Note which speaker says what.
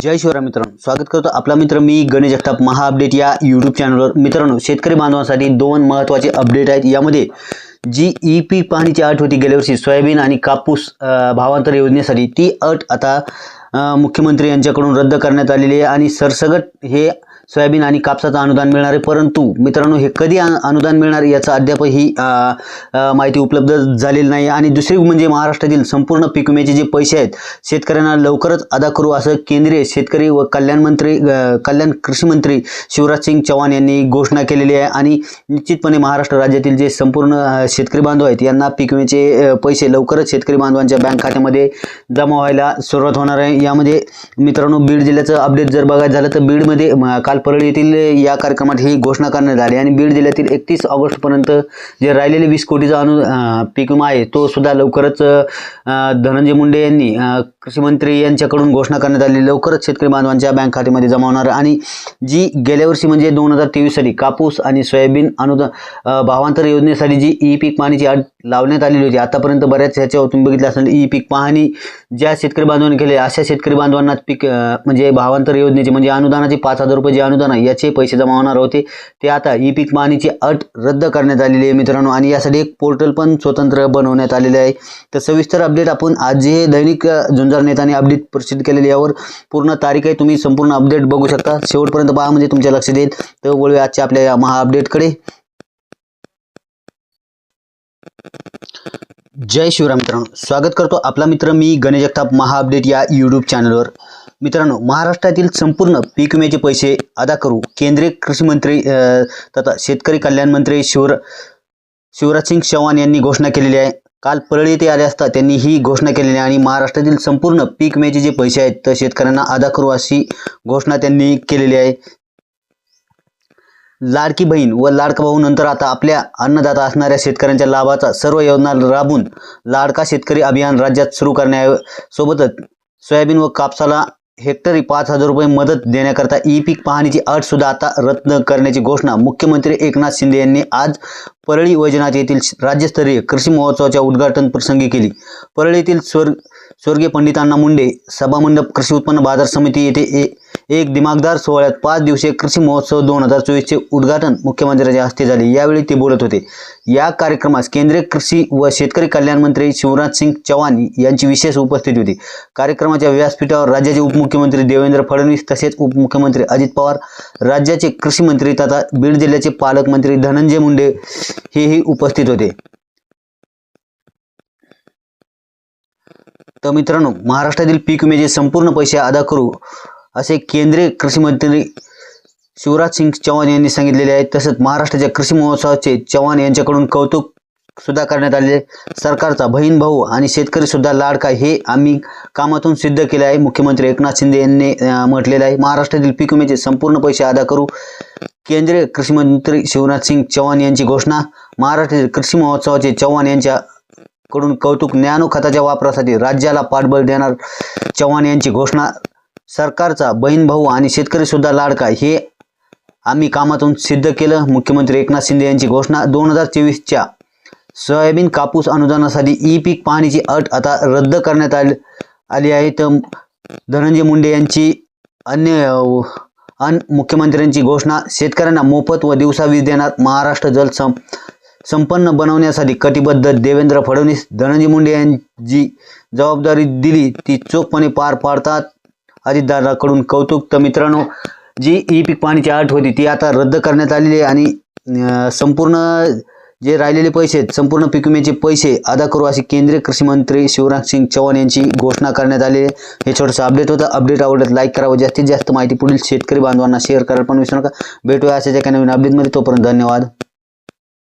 Speaker 1: जय शिवराय मित्रांनो स्वागत करतो आपला मित्र मी गणेश जगताप. महा अपडेट या यूट्यूब चॅनलवर मित्रांनो शेतकरी बांधवांसाठी दोन महत्त्वाचे अपडेट आहेत. यामध्ये जी ई पीक पाहणीची अट होती गेल्या वर्षी. सोयाबीन आणि कापूस भावांतर योजनेसाठी ती अट आता मुख्यमंत्री यांच्याकडून रद्द करण्यात आलेली आहे. आणि सरसगट हे सोयाबीन आणि कापसाचं अनुदान मिळणार आहे. परंतु मित्रांनो हे कधी अनुदान मिळणार याचं अद्याप ही माहिती उपलब्ध झालेली नाही. आणि दुसरी म्हणजे महाराष्ट्रातील संपूर्ण पीक विम्याचे जे पैसे आहेत शेतकऱ्यांना लवकरच अदा करू असं केंद्रीय शेतकरी व कल्याण मंत्री कल्याण कृषी मंत्री शिवराज सिंग चौहान यांनी घोषणा केलेली आहे. आणि निश्चितपणे महाराष्ट्र राज्यातील जे संपूर्ण शेतकरी बांधव आहेत यांना पीक विम्याचे पैसे लवकरच शेतकरी बांधवांच्या बँक खात्यामध्ये जमा व्हायला सुरुवात होणार आहे. यामध्ये मित्रांनो बीड जिल्ह्याचं अपडेट जर बघायचं झालं तर बीडमध्ये काल परळी येथील या कार्यक्रमात ही घोषणा करण्यात आली आणि बीड जिल्ह्यातील एकतीस ऑगस्टपर्यंत जे राहिलेले वीस कोटीचा अनु पीक विमा आहे तो सुद्धा लवकरच धनंजय मुंडे यांनी कृषीमंत्री यांच्याकडून घोषणा करण्यात आली. लवकरच शेतकरी बांधवांच्या बँक खात्यामध्ये जमा होणार आणि जी गेल्या वर्षी म्हणजे दोन हजार तेवीस साली कापूस आणि सोयाबीन अनुदान भावांतर योजनेसाठी जी ई पीक पाहणीची अट लावण्यात आलेली होती आतापर्यंत बऱ्याच ह्याच्यावर तुम्ही बघितलं असेल ई पीक पाहणी ज्या शेतकरी बांधवांनी केले अशा शेतकरी बांधवांना पीक म्हणजे भावांतर योजनेचे म्हणजे अनुदानाचे पाच हजार रुपये अनुदान याचे पैसे जमा होणार होते. ते आता ई पीक मानीची अट रद्द करण्यात आलेली आहे मित्रांनो. आणि यासाठी एक पोर्टल पण स्वतंत्र बनवण्यात आलेले आहे. तर सविस्तर अपडेट आपण आज जे दैनिक झुंजार नेत्याने अपडेट प्रसिद्ध केलेले यावर पूर्ण तारीख आहे. तुम्ही संपूर्ण अपडेट बघू शकता. शेवटपर्यंत पहा म्हणजे तुमच्या लक्षात देईल. तर वळूया आजच्या आपल्या या महा अपडेटकडे जय शिवराम मित्रांनो स्वागत करतो आपला मित्र मी गणेश जगताप महा अपडेट या यूट्यूब चॅनलवर मित्रांनो महाराष्ट्रातील संपूर्ण पीक विम्याचे पैसे अदा करू केंद्रीय कृषी मंत्री तथा शेतकरी कल्याण मंत्री शिवर शिवराज सिंग चौहान यांनी घोषणा केलेली आहे. काल परळी येथे आले असता त्यांनी ही घोषणा केलेली आहे आणि महाराष्ट्रातील संपूर्ण पीक विम्याचे जे पैसे आहेत तर शेतकऱ्यांना अदा करू अशी घोषणा त्यांनी केलेली आहे. लाडकी बहीण व लाडका भाऊ नंतर आता आपल्या अन्नदाता असणाऱ्या शेतकऱ्यांच्या लाभाचा सर्व योजना राबून लाडका शेतकरी अभियान राज्यात सुरू करण्यासोबतच सोयाबीन व कापसाला हेक्टरी पाच हजार रुपये मदत देण्याकरता ई पीक पाहणीची अट सुद्धा आता रत्न करण्याची घोषणा मुख्यमंत्री एकनाथ शिंदे यांनी आज परळी वैजनाथ येथील राज्यस्तरीय कृषी महोत्सवाच्या उद्घाटन प्रसंगी केली. परळीतील स्वर्ग स्वर्गीय पंडितांना मुंडे सभामंडप कृषी उत्पन्न बाजार समिती येथे ए- एक दिमागदार सोहळ्यात पाच दिवसीय कृषी महोत्सव दोन हजार चोवीसचे उद्घाटन मुख्यमंत्र्यांच्या हस्ते झाले. यावेळी ते बोलत होते या कार्यक्रमास केंद्रीय कृषी व शेतकरी कल्याण मंत्री शिवराज सिंग चौहान यांची विशेष उपस्थिती होती. कार्यक्रमाच्या व्यासपीठावर राज्याचे उपमुख्यमंत्री देवेंद्र फडणवीस तसेच उपमुख्यमंत्री अजित पवार राज्याचे कृषी मंत्री तथा बीड जिल्ह्याचे पालकमंत्री धनंजय मुंडे हेही उपस्थित होते. तर मित्रांनो महाराष्ट्रातील पीक विम्याचे संपूर्ण पैसे अदा करू असे केंद्रीय कृषी मंत्री शिवराज सिंग चौहान यांनी सांगितलेले आहे. तसंच महाराष्ट्राच्या कृषी महोत्सवाचे चव्हाण यांच्याकडून कौतुक सुद्धा करण्यात आले सरकारचा बहीण भाऊ आणि शेतकरी सुद्धा लाडका हे आम्ही कामातून सिद्ध केले आहे. मुख्यमंत्री एकनाथ शिंदे यांनी म्हटलेलं आहे. महाराष्ट्रातील पीक विम्याचे संपूर्ण पैसे अदा करू. केंद्रीय कृषी मंत्री शिवराज सिंग चौहान यांची घोषणा. महाराष्ट्रातील कृषी महोत्सवाचे चव्हाण यांच्या कडून कौतुक ज्ञानो खताच्या वापरासाठी राज्याला पाठबळ देणार चव्हाण यांची घोषणा. सरकारचा बहीण भाऊ आणि शेतकरी सुद्धा लाडका हे आम्ही कामातून सिद्ध केलं. मुख्यमंत्री एकनाथ शिंदे यांची घोषणा. दोन हजार चोवीसच्या सोयाबीन कापूस अनुदानासाठी ई पीक पाहणीची अट आता रद्द करण्यात आली आली आहे. तर धनंजय मुंडे यांची अन्य अन मुख्यमंत्र्यांची घोषणा. शेतकऱ्यांना मोफत व दिवसा वीज देणार महाराष्ट्र जल सं संपन्न बनवण्यासाठी कटिबद्ध देवेंद्र फडणवीस. धनंजय मुंडे यांची जबाबदारी दिली. ती चोखपणे पार पाडतात. अजितदादाकडून कौतुक. तर मित्रांनो जी ई पीक पाणीची अट होती ती आता रद्द करण्यात आलेली आहे आणि संपूर्ण जे राहिलेले पैसे आहेत संपूर्ण पीक विम्याचे पैसे अदा करू अशी केंद्रीय कृषी मंत्री शिवराज सिंग चौहान यांची घोषणा करण्यात आली आहे. हे छोटंसं अपडेट होतं. अपडेट आवडत लाईक करावं जास्तीत जास्त माहिती पुढील शेतकरी बांधवांना शेअर करायला पण विसरू नका. भेटूया अशाच एका नवीन अपडेटमध्ये तोपर्यंत धन्यवाद.